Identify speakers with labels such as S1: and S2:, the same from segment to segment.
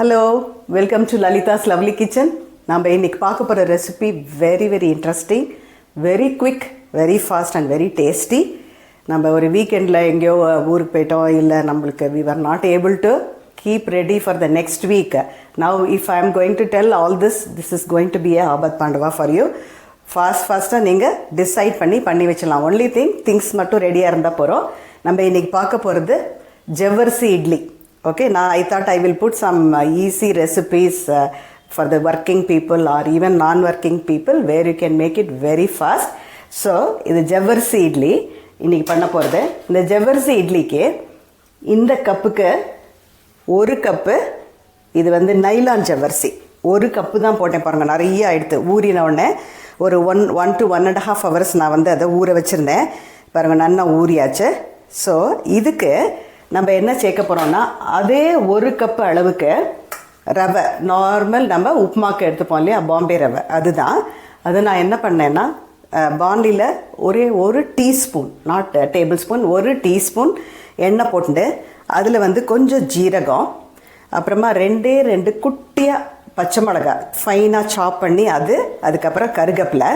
S1: Hello welcome to Lalitha's lovely kitchen நம்ம இன்னைக்கு பார்க்க போகிற recipe very very interesting very quick very fast and very tasty நம்ம ஒரு வீக்கெண்டில் எங்கேயோ ஊருக்கு போயிட்டோம் இல்லை நம்மளுக்கு we are not able to keep ready for the next week now if I am going to tell all this this is going to be a ஆபத் பாண்டவா for you fast ஃபாஸ்ட்டாக நீங்கள் டிசைட் பண்ணி பண்ணி வச்சிடலாம். ஒன்லி திங் திங்ஸ் மட்டும் ரெடியாக இருந்தால் போகிறோம் நம்ம இன்னைக்கு பார்க்க போகிறது ஜவ்வரிசி இட்லி. ஓகே நான் I thought I will put some easy recipes for the working people are even non working people where you can make it very fast so இது ஜவ்வரிசி இட்லி. இன்றைக்கி பண்ண போகிறது இந்த ஜவ்வரிசி இட்லிக்கு இந்த கப்புக்கு ஒரு கப்பு இது வந்து நைலான் ஜவ்வரிசி. ஒரு கப்பு தான் போட்டேன் பாருங்கள் நிறைய ஆயிடுத்து. ஊறின உடனே ஒரு one one to one and half hours நான் வந்து அதை ஊற வச்சுருந்தேன். பாருங்கள் நல்லா ஊறியாச்சு. ஸோ இதுக்கு நம்ம என்ன சேர்க்க போகிறோம்னா அதே ஒரு கப்பு அளவுக்கு ரவை. நார்மல் நம்ம உப்புமாக்கு எடுத்துப்போம் இல்லையா? பாம்பே ரவை. அதுதான். அது நான் என்ன பண்ணேன்னா பாண்டியில் ஒரே ஒரு டீஸ்பூன் நாட் டேபிள் ஸ்பூன் ஒரு டீஸ்பூன் எண்ணெய் போட்டு அதில் வந்து கொஞ்சம் ஜீரகம் அப்புறமா ரெண்டே ரெண்டு குட்டியாக பச்சை மிளகாய் ஃபைனாக சாப் பண்ணி அது அதுக்கப்புறம் கருகப்பில்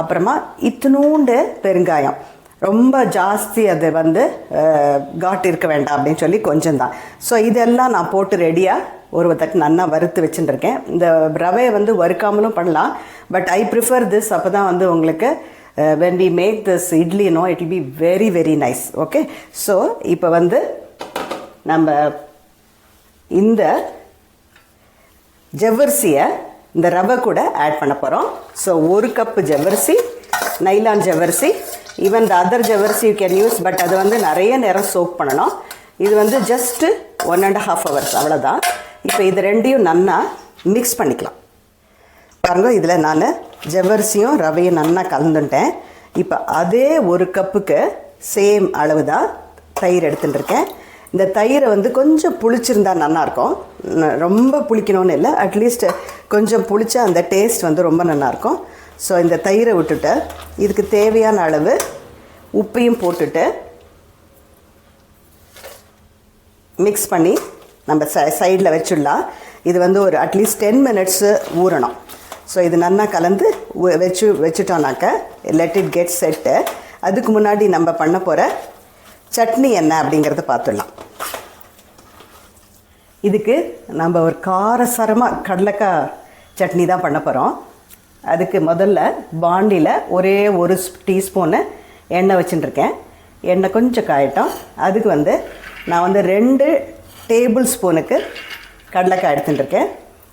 S1: அப்புறமா இத்தினூண்டு பெருங்காயம். ரொம்ப ஜாஸ்தி அது வந்து காட் இருக்க வேண்டாம் அப்படின்னு சொல்லி கொஞ்சம் தான் ஸோ இதெல்லாம் நான் போட்டு ரெடியாக ஒரு தட்டு நல்லா வறுத்து வச்சுட்டுருக்கேன் இந்த ரவையை வந்து வறுக்காமலும் பண்ணலாம். பட் ஐ ப்ரிஃபர் திஸ் அப்போ தான் வந்து உங்களுக்கு when we make this idli no it be very very nice okay so இப்போ வந்து நம்ம இந்த ஜவ்வரிசியை இந்த ரவை கூட ஆட் பண்ண போகிறோம் ஸோ ஒரு கப்பு ஜவ்வரிசி நைலான் ஜவ்வரிசி ஈவன் த அதர் ஜவ்வரிசி யூ கேன் யூஸ் பட் அது வந்து நிறைய நேரம் சோக் பண்ணணும். இது வந்து just one and half hours அவ்வளோதான் இப்போ இது ரெண்டையும் நல்லா மிக்ஸ் பண்ணிக்கலாம். பாருங்க இதில் நான் ஜவ்வரிசியும் ரவையும் நல்லா கலந்துட்டேன். இப்போ அதே ஒரு கப்புக்கு சேம் அளவு தான் தயிர் எடுத்துட்டுருக்கேன் இந்த தயிரை வந்து கொஞ்சம் புளிச்சிருந்தா நல்லாயிருக்கும் ரொம்ப புளிக்கணும்னு இல்லை அட்லீஸ்ட் கொஞ்சம் புளிச்சா அந்த டேஸ்ட் வந்து ரொம்ப நல்லாயிருக்கும் ஸோ இந்த தயிரை விட்டுட்டு இதுக்கு தேவையான அளவு உப்பையும் போட்டுட்டு மிக்ஸ் பண்ணி நம்ம ச சைடில் வச்சுடலாம். இது வந்து ஒரு அட்லீஸ்ட் டென் மினிட்ஸு ஊறணும். ஸோ இது நல்லா கலந்து வச்சு வச்சுட்டோம்னாக்க லெட் இட் கெட் செட்டு அதுக்கு முன்னாடி நம்ம பண்ண போகிற சட்னி என்ன அப்படிங்கிறத பார்த்துடலாம் இதுக்கு நம்ம ஒரு காரசாரமாக கடலக்காய் சட்னி தான் பண்ண போகிறோம் அதுக்கு முதல்ல பாண்டியில் ஒரே ஒரு டீஸ்பூனு எண்ணெய் வச்சுட்டுருக்கேன் எண்ணெய் கொஞ்சம் காயட்டும். அதுக்கு வந்து நான் வந்து ரெண்டு டேபிள் ஸ்பூனுக்கு கடலைக்காய் எடுத்துட்டுருக்கேன்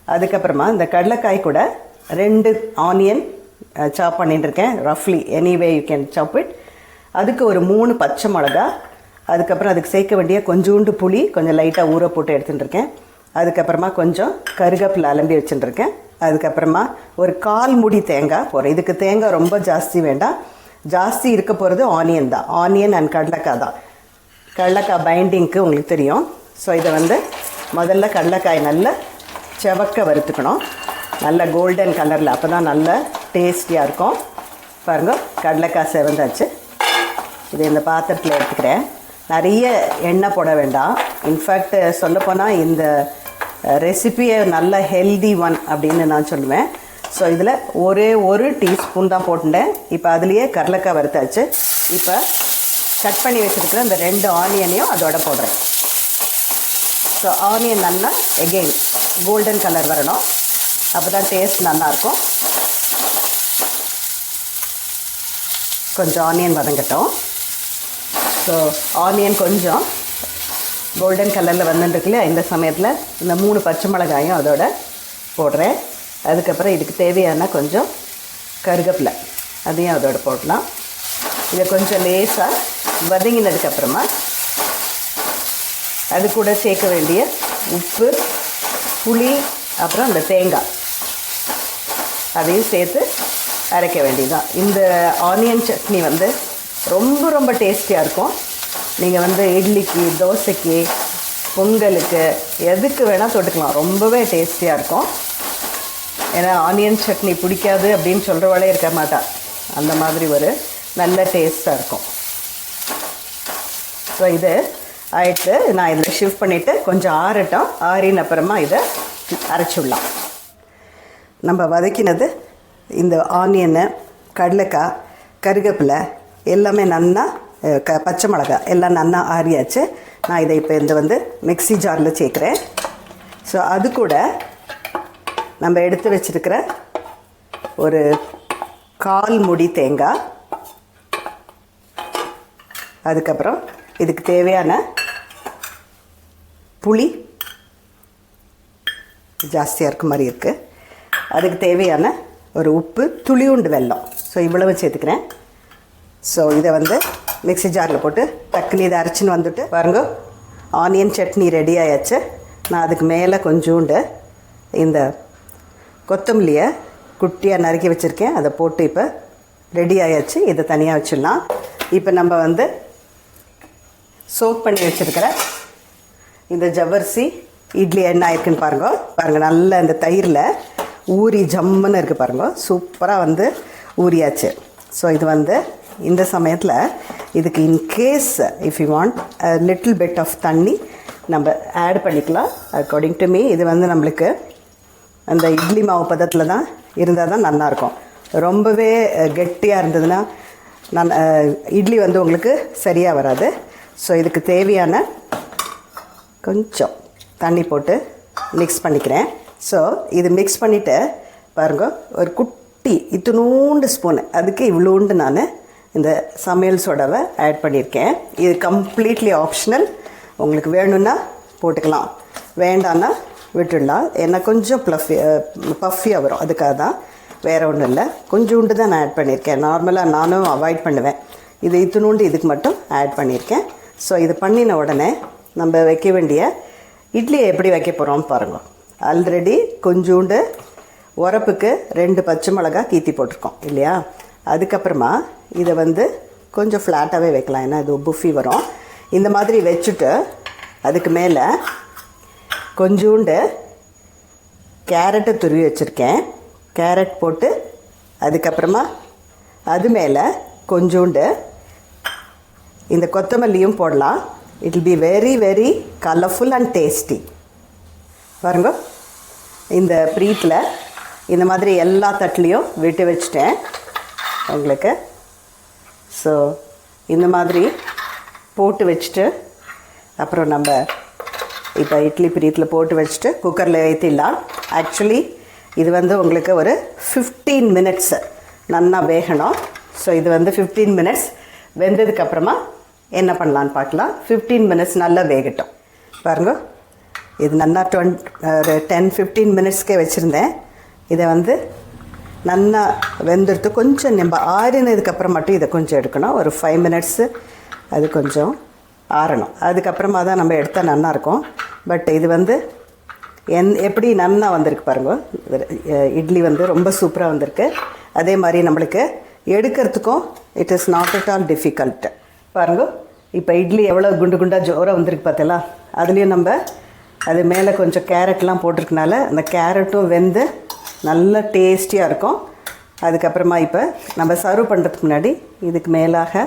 S1: அதுக்கப்புறமா இந்த கடலைக்காய் கூட ரெண்டு ஆனியன் சாப் பண்ணிட்டுருக்கேன் ரஃப்லி anyway you can chop it அதுக்கு ஒரு மூணு பச்சை மிளகா அதுக்கப்புறம் அதுக்கு சேர்க்க வேண்டிய கொஞ்சோண்டு புளி கொஞ்சம் லைட்டாக ஊற போட்டு எடுத்துட்டுருக்கேன் அதுக்கப்புறமா கொஞ்சம் கருகப்பில் அலம்பி வச்சுட்டுருக்கேன் அதுக்கப்புறமா ஒரு கால் முடி தேங்காய் போகிறேன் இதுக்கு தேங்காய் ரொம்ப ஜாஸ்தி வேண்டாம். ஜாஸ்தி இருக்க போகிறது ஆனியன் தான். ஆனியன் அண்ட் கடலக்காய் தான். கடலக்காய் பைண்டிங்க்கு உங்களுக்கு தெரியும். ஸோ இதை வந்து முதல்ல கடலக்காய் நல்லா செவக்க வறுத்துக்கணும். நல்ல கோல்டன் கலரில் அப்போ தான் நல்ல டேஸ்டியாக இருக்கும். பாருங்கள் கடலைக்காய் செவந்தாச்சு. இது இந்த பாத்திரத்தில் எடுத்துக்கிறேன். நிறைய எண்ணெய் போட வேண்டாம். இன்ஃபேக்ட் சொல்லப்போனால் இந்த ரெசிபியை நல்ல ஹெல்தி ஒன் அப்படின்னு நான் சொல்லுவேன். ஸோ இதில் ஒரே ஒரு டீஸ்பூன் தான் போட்டுட்டேன். இப்போ அதுலேயே கடலக்காய் வறுத்தாச்சு. இப்போ கட் பண்ணி வச்சுருக்கிற அந்த ரெண்டு ஆனியனையும் அதோட போடுறேன். ஸோ ஆனியன் நல்லா எகெயின் கோல்டன் கலர் வரணும். அப்போ தான் டேஸ்ட் நல்லாயிருக்கும் கொஞ்சம் ஆனியன் வதங்கட்டும். ஸோ ஆனியன் கொஞ்சம் கோல்டன் கலரில் வந்துருக்குல்லையா இந்த சமயத்தில் இந்த மூணு பச்சை மிளகாயும் அதோட போடுறேன். அதுக்கப்புறம் இதுக்கு தேவையான கொஞ்சம் கருகப்பில் அதையும் அதோட போடலாம். இதை கொஞ்சம் லேசாக வதங்கினதுக்கப்புறமா அது கூட சேர்க்க வேண்டிய உப்பு புளி அப்புறம் இந்த தேங்காய். அதையும் சேர்த்து அரைக்க வேண்டியதுதான். இந்த ஆனியன் சட்னி வந்து ரொம்ப ரொம்ப டேஸ்டியாக இருக்கும். நீங்கள் வந்து இட்லிக்கு தோசைக்கு பொங்கலுக்கு எதுக்கு வேணால் தொட்டுக்கலாம். ரொம்பவே டேஸ்டியாக இருக்கும். ஏன்னா ஆனியன் சட்னி பிடிக்காது அப்படின்னு சொல்கிறவளே இருக்க மாட்டா. அந்த மாதிரி ஒரு நல்ல டேஸ்ட்டாக இருக்கும். ஸோ இது ஆயிட்டு நான் இதில் ஷிஃப்ட் பண்ணிவிட்டு கொஞ்சம் ஆறட்டும். ஆறின அப்புறமா இதை அரைச்சி விடலாம். நம்ம வதக்கினது இந்த ஆனியனு கடலைக்காய் கருவேப்பிலை எல்லாமே நல்லா க பச்சை மிளகாய் எல்லாம் நல்லா ஆறியாச்சு. நான் இதை இப்போ இந்த வந்து மிக்ஸி ஜாரில் சேர்க்குறேன். ஸோ அது கூட நம்ம எடுத்து வச்சிருக்கிற ஒரு கால் முடி தேங்காய். அதுக்கப்புறம் இதுக்கு தேவையான புளி. ஜாஸ்தியாக இருக்க மாதிரி இருக்குது அதுக்கு தேவையான ஒரு உப்பு துளியுண்டு வெல்லம். ஸோ இவ்வளவு சேர்த்துக்கிறேன். ஸோ இதை வந்து மிக்ஸி ஜாரில் போட்டு டக்குனு இதை அரைச்சின்னு வந்துட்டு பாருங்க. ஆனியன் சட்னி ரெடி ஆயாச்சு. நான் அதுக்கு மேலே கொஞ்சோண்டு இந்த கொத்தமல்லியை குட்டியாக நறுக்கி வச்சுருக்கேன். அதை போட்டு இப்போ ரெடி ஆயாச்சு. இதை தனியாக வச்சிடலாம். இப்போ நம்ம வந்து சோக் பண்ணி வச்சுருக்கிற இந்த ஜவ்வரிசி இட்லி என்ன ஆயிருக்குன்னு பாருங்க. பாருங்கள் நல்ல இந்த தயிரில் ஊறி ஜம்முன்னு இருக்குது பாருங்க. சூப்பராக வந்து ஊறியாச்சு. ஸோ இது வந்து இந்த சமயத்தில் இதுக்கு in case if you want little bit of தண்ணி நம்ம ஆட் பண்ணிக்கலாம். அக்கார்டிங் டு மீ இது வந்து நம்மளுக்கு அந்த இட்லி மாவு பதத்தில் தான் இருந்தால் தான் நல்லாயிருக்கும் ரொம்பவே uh, கெட்டியாக இருந்ததுன்னா நான் uh, இட்லி வந்து உங்களுக்கு சரியாக வராது. ஸோ இதுக்கு தேவையான கொஞ்சம் தண்ணி போட்டு மிக்ஸ் பண்ணிக்கிறேன். ஸோ இது மிக்ஸ் பண்ணிவிட்டு பாருங்க ஒரு குட்டி இத்தினூண்டு ஸ்பூனு அதுக்கு இவ்வளோண்டு நான் இந்த சமையல் சோடாவை ஆட் பண்ணியிருக்கேன் இது கம்ப்ளீட்லி ஆப்ஷனல் உங்களுக்கு வேணும்னா போட்டுக்கலாம். வேண்டான்னா விட்டுடலாம். ஏன்னா கொஞ்சம் ப்ளஃபி பஃபியாக வரும். அதுக்காக தான் வேறு ஒன்றும் இல்லை. கொஞ்சோண்டு தான் நான் ஆட் பண்ணியிருக்கேன் நார்மலாக நானும் அவாய்ட் பண்ணுவேன். இது இத்தினோண்டு இதுக்கு மட்டும் ஆட் பண்ணியிருக்கேன் ஸோ இது பண்ணின உடனே நம்ம வைக்க வேண்டிய இட்லியை எப்படி வைக்க போகிறோம் பாருங்கள் ஆல்ரெடி கொஞ்சோண்டு உரப்புக்கு ரெண்டு பச்சை மிளகா கீத்தி போட்டிருக்கோம் இல்லையா? அதுக்கப்புறமா இதை வந்து கொஞ்சம் ஃப்ளாட்டாகவே வைக்கலாம். ஏன்னா இது புஃபி வரும். இந்த மாதிரி வச்சுட்டு அதுக்கு மேலே கொஞ்சோண்டு கேரட்டை துருவி வச்சுருக்கேன். கேரட் போட்டு அதுக்கப்புறமா அது மேலே கொஞ்சோண்டு இந்த கொத்தமல்லியும் போடலாம். It be very very colourful and tasty பாருங்க. இந்த ப்ரீத்தில் இந்த மாதிரி எல்லா தட்டுலேயும் விட்டு வச்சுட்டேன். உங்களுக்கு ஸோ இந்த மாதிரி போட்டு வச்சுட்டு அப்புறம் நம்ம இப்போ இட்லி பிரீத்தில் போட்டு வச்சுட்டு குக்கரில் ஏற்றிடலாம் ஆக்சுவலி இது வந்து உங்களுக்கு ஒரு ஃபிஃப்டீன் மினிட்ஸு நல்லா வேகணும். ஸோ இது வந்து ஃபிஃப்டீன் மினிட்ஸ் வெந்ததுக்கப்புறமா என்ன பண்ணலான்னு பார்க்கலாம். ஃபிஃப்டீன் மினிட்ஸ் நல்லா வேகட்டும். பாருங்க. இது நல்லா டுவெண்ட் ஒரு டென் ஃபிஃப்டீன் மினிட்ஸ்க்கே வச்சுருந்தேன். இதை வந்து நல்லா வெந்துடுத்து கொஞ்சம் நம்ம ஆறினதுக்கப்புறம் மட்டும் இதை கொஞ்சம் எடுக்கணும். ஒரு ஃபைவ் மினிட்ஸு அது கொஞ்சம் ஆறணும். அதுக்கப்புறமா தான் நம்ம எடுத்தால் நல்லாயிருக்கும் பட் இது வந்து என் எப்படி நன்னா வந்திருக்கு பாருங்க. இட்லி வந்து ரொம்ப சூப்பராக வந்திருக்கு. அதே மாதிரி நம்மளுக்கு எடுக்கிறதுக்கும் it is not at all difficult பாருங்க. இப்போ இட்லி எவ்வளோ குண்டு குண்டாக ஜோராக வந்திருக்கு பார்த்தீங்களா? அதுலேயும் நம்ம அது மேலே கொஞ்சம் கேரட்லாம் போட்டிருக்கனால அந்த கேரட்டும் வெந்து நல்ல டேஸ்டியாக இருக்கும். அதுக்கப்புறமா இப்போ நம்ம சர்வ் பண்ணுறதுக்கு முன்னாடி இதுக்கு மேலாக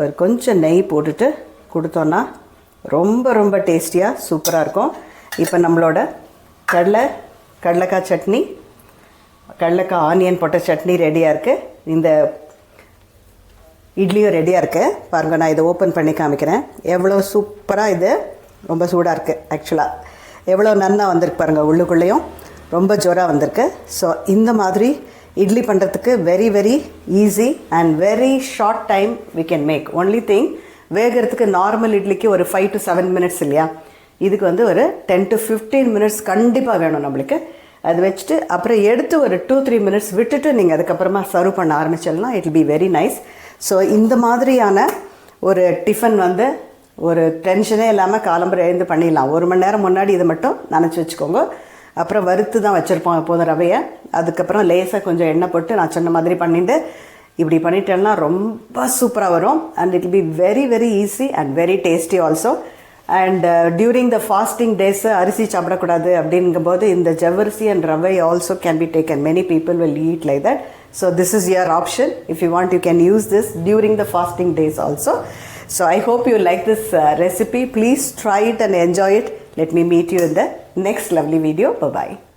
S1: ஒரு கொஞ்சம் நெய் போட்டுட்டு கொடுத்தோன்னா ரொம்ப ரொம்ப டேஸ்டியாக சூப்பராக இருக்கும். இப்போ நம்மளோட கடலை கடலைக்காய் சட்னி கடலைக்காய் ஆனியன் போட்ட சட்னி ரெடியாக இருக்குது இந்த இட்லியும் ரெடியாக இருக்குது பாருங்கள் நான் இதை ஓப்பன் பண்ணி காமிக்கிறேன். எவ்வளோ சூப்பராக இது. ரொம்ப சூடாக இருக்குது ஆக்சுவலாக எவ்வளோ நன்னா வந்திருக்கு பாருங்கள் உள்ளுக்குள்ளேயும். ரொம்ப ஜோராக வந்திருக்கு. ஸோ இந்த மாதிரி இட்லி பண்ணுறதுக்கு very very easy and very short time we can make only thing வேகிறதுக்கு நார்மல் இட்லிக்கு ஒரு ஃபைவ் டு செவன் மினிட்ஸ் இல்லையா? இதுக்கு வந்து ஒரு டென் டு ஃபிஃப்டீன் மினிட்ஸ் கண்டிப்பாக வேணும் நம்மளுக்கு. அது வச்சுட்டு அப்புறம் எடுத்து ஒரு டூ த்ரீ மினிட்ஸ் விட்டுட்டு நீங்கள் அதுக்கப்புறமா சர்வ் பண்ண ஆரம்பிச்சிடலாம். It be very nice so இந்த மாதிரியான ஒரு டிஃபன் வந்து ஒரு டென்ஷனே இல்லாமல் காலம்பரம் எழுந்து பண்ணிடலாம். ஒரு மணி நேரம் முன்னாடி இதை மட்டும் நினச்சி வச்சுக்கோங்க. அப்புறம் வறுத்து தான் வச்சுருப்போம் எப்போதும் ரவையை. அதுக்கப்புறம் லேசாக கொஞ்சம் எண்ணெய் போட்டு நான் சொன்ன மாதிரி பண்ணிட்டு இப்படி பண்ணிட்டேன்னா ரொம்ப சூப்பராக வரும். And it be very very easy and very tasty also and during the fasting days அரிசி சாப்பிடக்கூடாது அப்படிங்கும்போது இந்த ஜவ்வரிசி அண்ட் ரவை also can be taken many people will eat like that so this is your option if you want you can use this during the fasting days also so I hope you like this recipe please try it and enjoy it Let me meet you in the next lovely video. Bye bye.